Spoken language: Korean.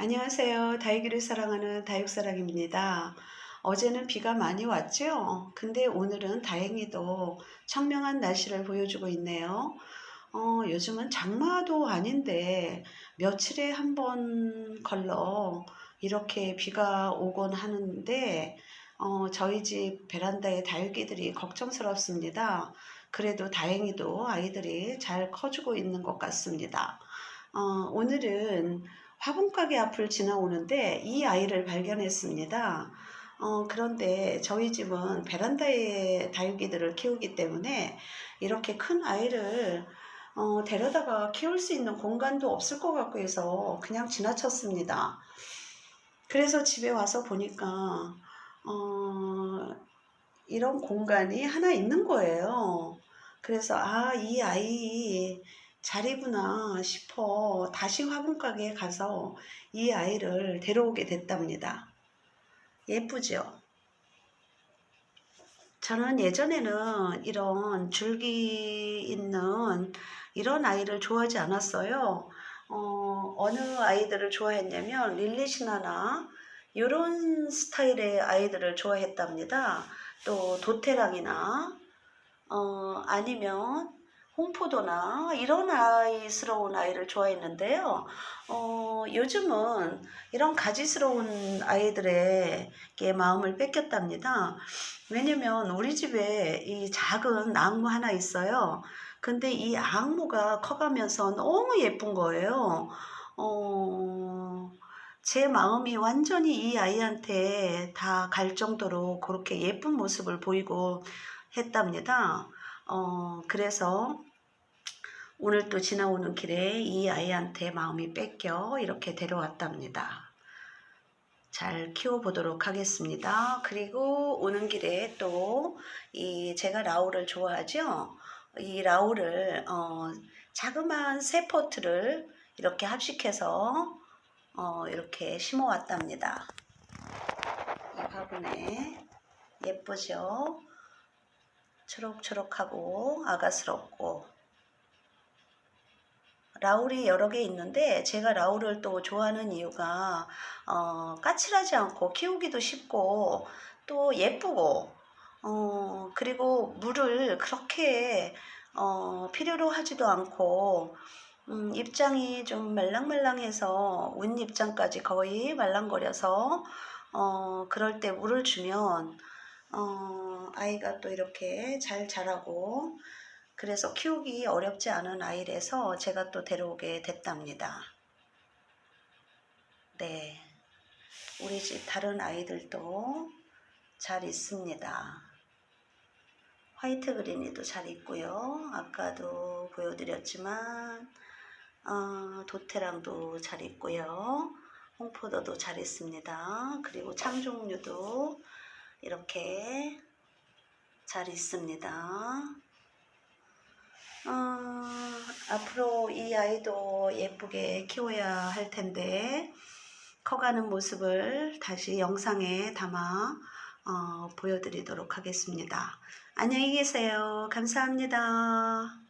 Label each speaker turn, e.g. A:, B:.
A: 안녕하세요. 다육이를 사랑하는 다육사랑입니다. 어제는 비가 많이 왔죠? 근데 오늘은 다행히도 청명한 날씨를 보여주고 있네요. 어, 요즘은 장마도 아닌데 며칠에 한 번 걸러 이렇게 비가 오곤 하는데 어, 저희 집 베란다에 다육이들이 걱정스럽습니다. 그래도 다행히도 아이들이 잘 커주고 있는 것 같습니다. 어, 오늘은 화분가게 앞을 지나오는데 이 아이를 발견했습니다. 어, 그런데 저희 집은 베란다에 다육이들을 키우기 때문에 이렇게 큰 아이를 어, 데려다가 키울 수 있는 공간도 없을 것 같고 해서 그냥 지나쳤습니다. 그래서 집에 와서 보니까 어, 이런 공간이 하나 있는 거예요. 그래서 아, 이 아이 자리구나 싶어 다시 화분가게에 가서 이 아이를 데려오게 됐답니다. 예쁘죠? 저는 예전에는 이런 줄기 있는 이런 아이를 좋아하지 않았어요. 어, 어느 아이들을 좋아했냐면 릴리시나나 이런 스타일의 아이들을 좋아했답니다. 또 도테랑이나 어, 아니면 홍포도나 이런 아이스러운 아이를 좋아했는데요. 어, 요즘은 이런 가지스러운 아이들에게 마음을 뺏겼답니다. 왜냐면 우리 집에 이 작은 악무 하나 있어요. 근데 이 악무가 커가면서 너무 예쁜 거예요. 어, 제 마음이 완전히 이 아이한테 다 갈 정도로 그렇게 예쁜 모습을 보이고 했답니다. 어, 그래서 오늘 또 지나오는 길에 이 아이한테 마음이 뺏겨 이렇게 데려왔답니다. 잘 키워보도록 하겠습니다. 그리고 오는 길에 또 이 제가 라우를 좋아하죠. 이 라우를 어, 자그마한 새 포트를 이렇게 합식해서 어, 이렇게 심어왔답니다. 이 화분에 예쁘죠? 초록초록하고 아가스럽고 라울이 여러 개 있는데 제가 라울을 또 좋아하는 이유가 어, 까칠하지 않고 키우기도 쉽고 또 예쁘고 어, 그리고 물을 그렇게 어, 필요로 하지도 않고 음, 입장이 좀 말랑말랑해서 운 입장까지 거의 말랑거려서 어, 그럴 때 물을 주면 어, 아이가 또 이렇게 잘 자라고 그래서 키우기 어렵지 않은 아이라서 제가 또 데려오게 됐답니다. 네. 우리 집 다른 아이들도 잘 있습니다. 화이트 그린이도 잘 있고요. 아까도 보여드렸지만 어, 도테랑도 잘 있고요. 홍포도도 잘 있습니다. 그리고 창종류도 이렇게 잘 있습니다. 어, 앞으로 이 아이도 예쁘게 키워야 할 텐데 커가는 모습을 다시 영상에 담아 어, 보여드리도록 하겠습니다. 안녕히 계세요. 감사합니다.